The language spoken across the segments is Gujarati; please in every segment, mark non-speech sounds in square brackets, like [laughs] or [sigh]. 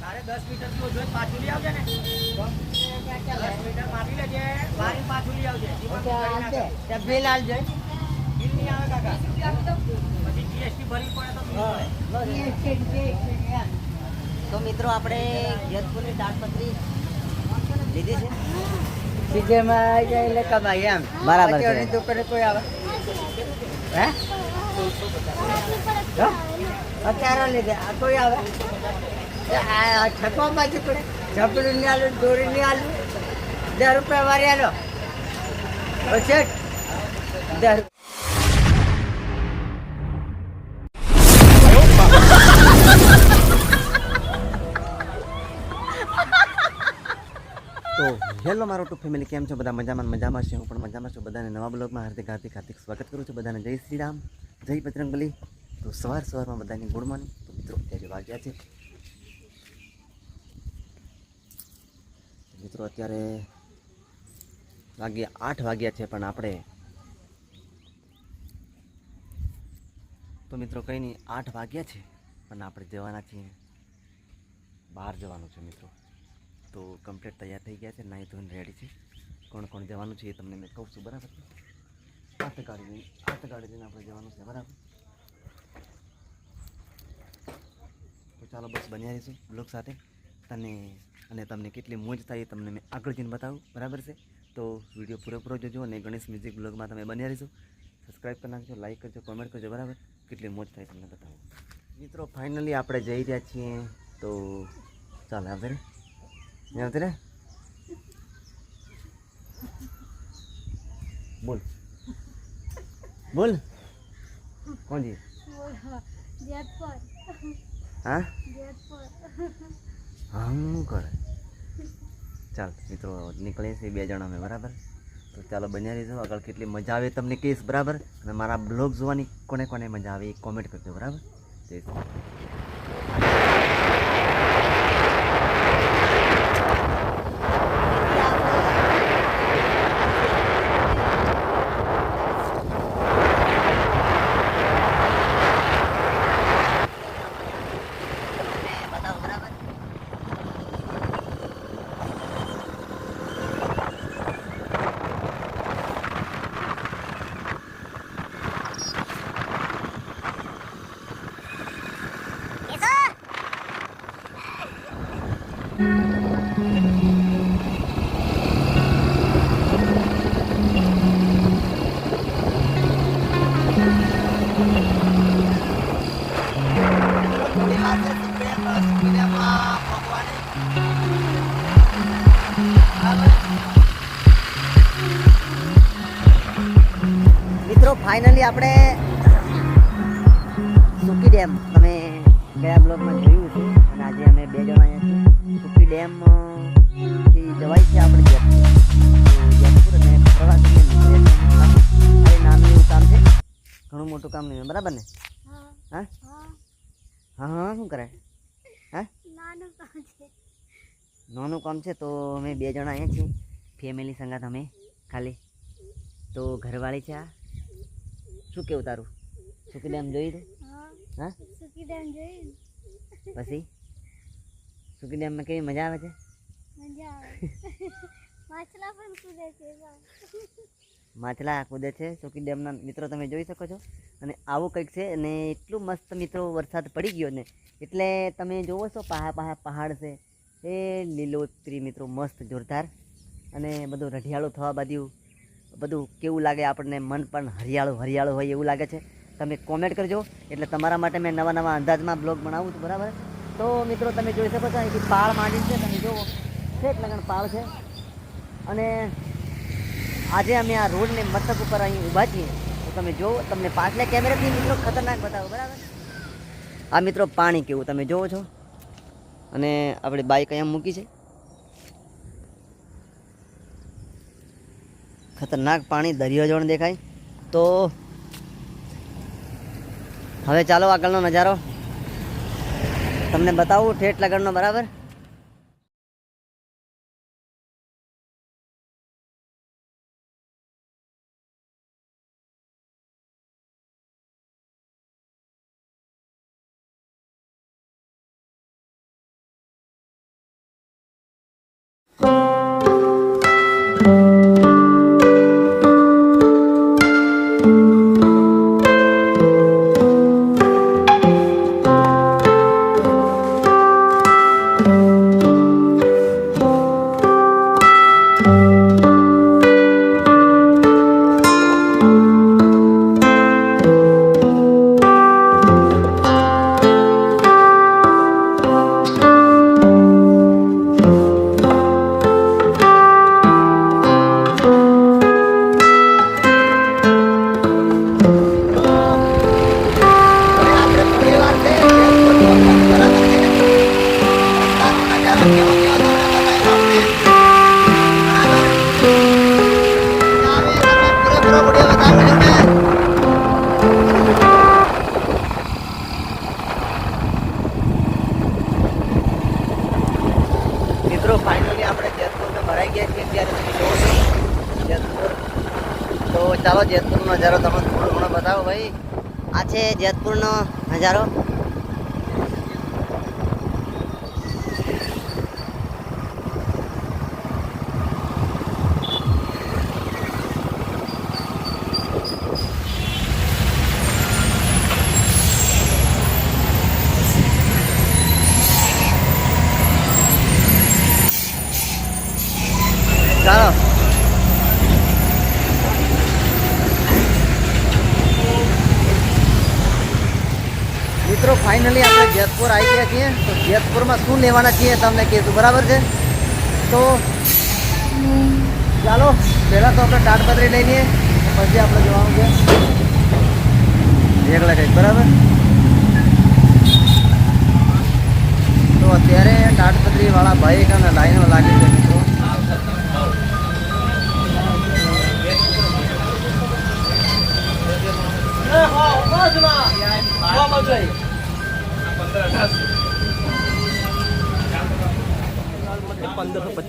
તારે દસ મીટર તો પાછું લઈ આવજે ને. દસ મીટર મારી લેજે મારી પાછું લઈ આવજે. જીવન કરી નાખે. બિલ આલજો બિલ નહીં આવે કાકા. પછી જીએસટી ભરવી પડે તો તો મિત્રો આપણે જેતપુરની તાડપત્રી લીધી છે. બીજેમાં આવી જાય એટલે કમાઈ એમ. બરાબર દુકાને કોઈ આવે? હે? હા? અત્યારે લીધે આ કોઈ આવે. એ આ પડે. ઝપડું નહીં આલું, દોરી નહીં આલું. દસ રૂપિયા વારી આલો. પછી દસ તો હેલો, મારો ટુ ફેમિલી, કેમ છો? બધા મજામાં મજામાં છે? હું પણ મજામાં છું. બધાને નવા બ્લોગમાં હાર્દિક હાર્દિક હાર્દિક સ્વાગત કરું છું. બધાને જય શ્રી રામ. જય બજરંગબલી. તો સવાર સવારમાં બધાની ગુડ મોર્નિંગ. તો મિત્રો, અત્યારે વાગ્યા છે. મિત્રો, અત્યારે વાગ્યા આઠ વાગ્યા છે, પણ આપણે તો મિત્રો, કંઈ નહીં, આઠ વાગ્યા છે, પણ આપણે જવાના છીએ. બહાર જવાનું છે, મિત્રો. તો કમ્પ્લીટ તૈયાર થઈ ગયા છે, નાહી ધોઈને રેડી છે. કોણ કોણ જવાનું છે એ તમને મેં કહું છું, બરાબર? આઠ ગાડી આઠ ગાડી લઈને આપણે જવાનું છે, બરાબર? ચાલો બસ બન્યા રહીશું બ્લોગ સાથે. તને અને તમને કેટલી મોજ થાય એ તમને મેં આગળ જઈને બતાવું. બરાબર છે? તો વીડિયો પૂરેપૂરો જોજો અને ગણેશ મ્યુઝિક બ્લોગમાં તમે બન્યા રહીશું. સબસ્ક્રાઈબ કરી નાખજો લાઈક કરજો કોમેન્ટ કરજો, બરાબર? કેટલી મોજ થાય તમને બતાવું. મિત્રો ફાઇનલી આપણે જઈ રહ્યા છીએ. તો ચાલો આવશે ને. આવતી રે બોલ. બોલ. કોણ જી હા? હા હું કરે? ચાલ મિત્રો નીકળીએ છીએ બે જણા અમે બરાબર? તો ચાલો બન્યા રહીશું આગળ કેટલી મજા આવે તમને કહીશ બરાબર? અને મારા બ્લોગ જોવાની કોને કોને મજા આવે એ કોમેન્ટ કરજો બરાબર? જય મિત્રો ફાઇનલી આપણે સુકી ડેમ. તમે ગયા બ્લોગમાં જોયું છે. અને આજે અમે બે જણા અહીંયા છીએ. સુકી ડેમથી જવાય છે આપણે જેતપુર. જેતપુર અને ફરવા જઈએ અરે નાનું એવું કામ છે. ઘણું મોટું કામ નહીં બરાબર ને? હા. હા? હા શું કરે? હા? નાનું કામ છે. તો અમે બે જણા અહીંયા છીએ. ફેમિલી સંગાત અમે ખાલી. તો ઘરવાળી છે આ. શું કેવું તારું? સુકી ડેમ જોઈ તું હા? પછી? સુકી ડેમમાં કેવી મજા આવે છે? માછલા કૂદે છે સુકી ડેમના મિત્રો તમે જોઈ શકો છો. અને આવું કંઈક છે અને એટલું મસ્ત મિત્રો વરસાદ પડી ગયો ને એટલે તમે જોવો છો પહા પહા પહાડ છે. એ લીલોતરી મિત્રો મસ્ત જોરદાર. અને બધું રઢિયાળું થવા બાજુ બધું કેવું લાગે આપણને? મન પણ હરિયાળું હરિયાળું હોય એવું લાગે છે. તમે કોમેન્ટ કરજો. એટલે તમારા માટે મેં નવા નવા અંદાજમાં બ્લોગ બનાવું છું, બરાબર? તો મિત્રો, તમે જોઈ શકો છો અહીંથી પાળ માંડી છે, તમે જુઓ. છેક લગન પાળ છે. અને આજે અમે આ રોડને મથક ઉપર અહીં ઊભા છીએ. તો તમે જુઓ, તમને પાછલા કેમેરાથી મિત્રો ખતરનાક બતાવો, બરાબર? આ મિત્રો પાણી કેવું, તમે જોવો છો? અને આપણે બાઇક અહીંયા મૂકી છે. ખતરનાક પાણી દરિયો જોણ દેખાય. તો હવે ચાલો આગળનો નજારો. તમને બતાવું ઠેઠ લગનનો બરાબર? મિત્રો ફાઇનલી આપણે જેતપુરને ભરાઈ ગયા છીએ અત્યારે જેતપુર. તો ચાલો, જેતપુરનો નજારો તમને થોડો ઘણો બતાવો ભાઈ. આ છે જેતપુરનો નજારો. મિત્રો ફાઇનલી આપણે જેતપુર આવી ગયા છીએ. તો જેતપુરમાં શું લેવાના છીએ તમને કહેશું બરાબર છે? તો ચાલો, પહેલાં તો આપણે તાડપત્રી લઈ લઈએ, પછી આપણે જવાનું છે. એકલા કંઈક, બરાબર? તો અત્યારે તાડપત્રી વાળા ભાઈ કાને લાઈનો લાગી છે.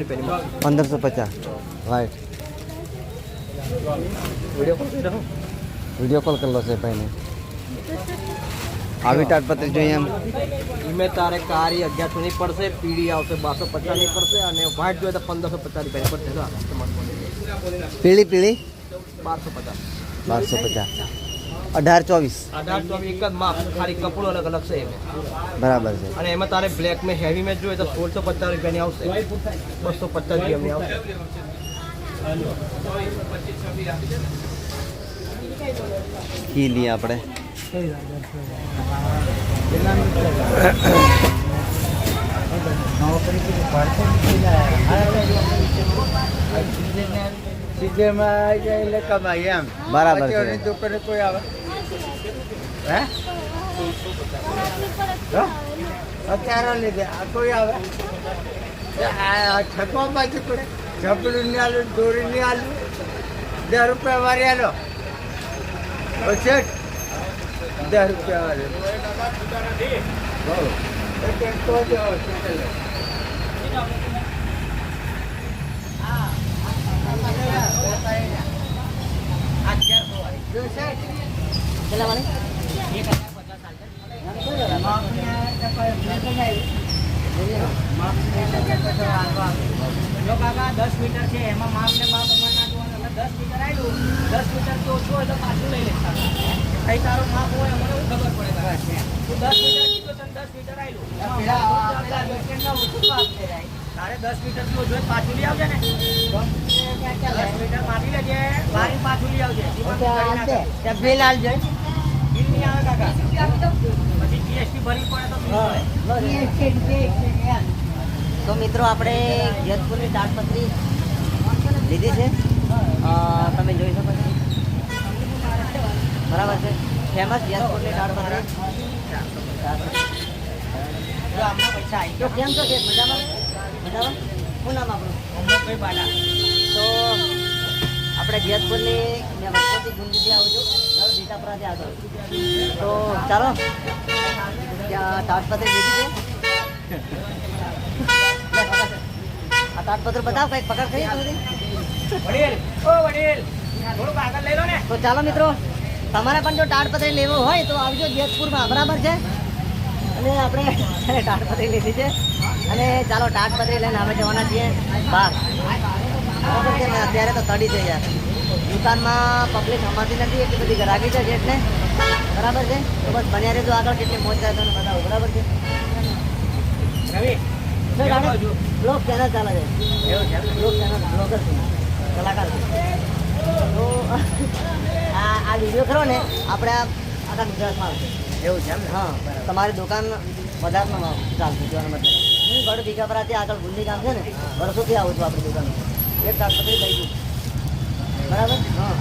પચાસ રૂપિયાની પંદરસો પચાસ રાઈટ વીડિયો કોલ કરેલો છે ભાઈને આવી તાડપત્રી જોઈએ એમ મેં તારે કારી અગિયારસો ની પડશે પીળી આવશે બારસો પચાસની પડશે અને વ્હાઈટ જોઈએ તો પંદરસો પચાસ રૂપિયાની પડશે. પીળી પીળી બારસો પચાસ બારસો પચાસ અઢાર ચોવીસ. અઢાર ચોવીસ એક જ માપ ખાલી કપડું અલગ અલગ છે બરાબર છે. અને એમાં તારે બ્લેક મેં હેવી મેચ જોઈએ તો સોળસો પચાસ રૂપિયાની આવશે. બસો પચાસ રૂપિયાની આવશે. કી લઈએ આપણે? સીઝનમાં આવી જાય એટલે કમાઈ એમ. બરાબર દુકાને કોઈ આવે. હે? અત્યારે લીધે. આ કોઈ આવે. બાજુ પડે. ઝપડું નહીં આલું, દોરી નહીં આલું. દસ રૂપિયા વારી આલો. પછી દસ રૂપિયા વારી. કેટલા વાળી જો કાકા દસ મીટર છે એમાં માપ ને અમારે જોવાનું દસ મીટર આવ્યું દસ મીટર ઓછું હોય તો પાછું લઈ લેતા કઈ તારો માપ હોય મને એવું ખબર પડે કાકા તું દસ મીટર કીધું તને દસ મીટર આવ્યું પેલા આ પેલા weekend માં ઓછું આપશે રાઈ. તારે દસ મીટરથી ઓછું પાછું લઈ આવજે ને દસ મીટર માપી લેજે મારી પાછું લઈ આવજે તો તો મિત્રો આપણે જેતપુરની તાડપત્રી લીધી છે? તમે જોઈ શકો છો. બરાબર છે. ફેમસ જેતપુરની તાડપત્રી જો આમના પૈસા આવી તો કેમ છો છે મજામાં? મજામાં? શું નામ આપણું તો આપણે જેતપુરની મેં વસ્તુથી આવું આગળ. તો ચાલો. ત્યાં તાડપત્રી લીધી છે. આ તાજપત્ર બતાવો કંઈક પકડ થઈ ને. તો ચાલો મિત્રો તમારે પણ જો તાડપત્રી લેવું હોય તો આવજો જેતપુરમાં બરાબર છે? અને આપણે [laughs] તાડપત્રી લીધી છે. અને ચાલો તાડપત્રી લઈને અમે જવાના છીએ ને? અત્યારે તો તડી છે યાર દુકાનમાં પબ્લિક અમાતી નથી એટલી બધી ગ્રાહકી છે એટલે બરાબર છે? તો બસ બન્યા રહેજો આગળ કેટલી મોજ થાય તમને બતાવો બરાબર છે? રવિ કેમ બાજુ? ચેનલ ચાલે છે. બ્લોક ચેનલ બ્લોગર કલાકાર છું. તો આ આ વીડિયો ખરો ને આપણે આખા ગુજરાતમાં આવશે. એવું છે એમ હા તમારી દુકાન વધારમાં ચાલશે જોવાનો મતલબ હું ગઢ ભીખાપરાથી આગળ ગુંદી ગામ છે ને વર્ષોથી આવું છું આપણી દુકાન. એક તાજપત્રી લઈ ગયું. બરાબર? હા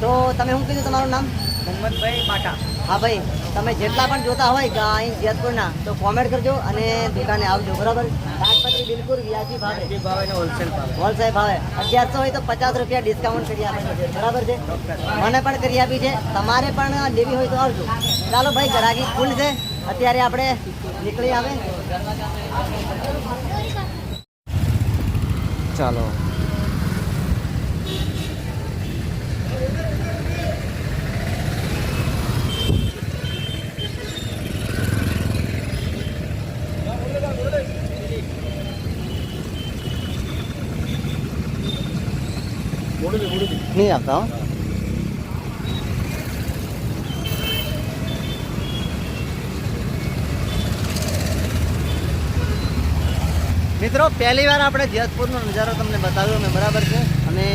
તો તમે શું કીધું તમારું નામ? મોહમ્મદભાઈ બાટા હા ભાઈ તમે જેટલા પણ જોતા હોય કે અહીં જેતપુરના તો કોમેન્ટ કરજો અને દુકાને આવજો બરાબર? શાકભાજી બિલકુલ વ્યાજી ભાવે. હોલસેલ ભાવે હોલસેલ ભાવે. અગિયારસો હોય તો પચાસ રૂપિયા ડિસ્કાઉન્ટ કરી આપે છે બરાબર છે? મને પણ કરી આપી છે તમારે પણ લેવી હોય તો આવજો. ચાલો ભાઈ ગરાગી ફૂલ છે. અત્યારે આપણે નીકળી આવે. ચાલો. નહીં આવતા મિત્રો, પહેલી વાર આપણે જેતપુરનો નજારો તમને બતાવ્યો મેં, બરાબર છે? અને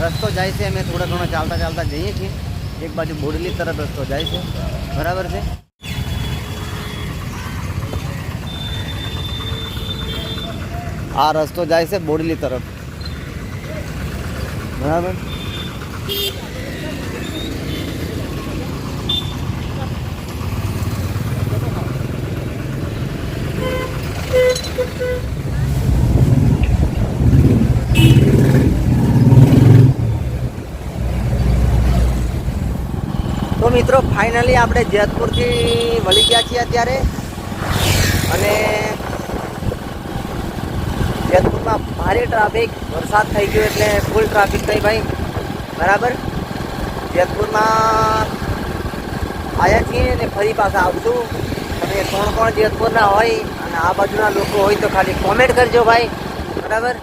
રસ્તો જાય છે, અમે થોડા ઘણો ચાલતા ચાલતા જઈએ છીએ. એક બાજુ બોડલી તરફ રસ્તો જાય છે. બરાબર છે? આ રસ્તો જાય છે બોડલી તરફ. બરાબર? તો મિત્રો ફાઇનલી આપણે જેતપુરથી વળી ગયા છીએ અત્યારે. અને જેતપુરમાં ભારે ટ્રાફિક વરસાદ થઈ ગયો એટલે ફૂલ ટ્રાફિક થઈ ભાઈ. બરાબર? જેતપુરમાં આવ્યા છીએ ને ફરી પાછા આવશું. અને કોણ કોણ જેતપુરના હોય અને આ બાજુના લોકો હોય તો ખાલી કોમેન્ટ કરજો ભાઈ. બરાબર?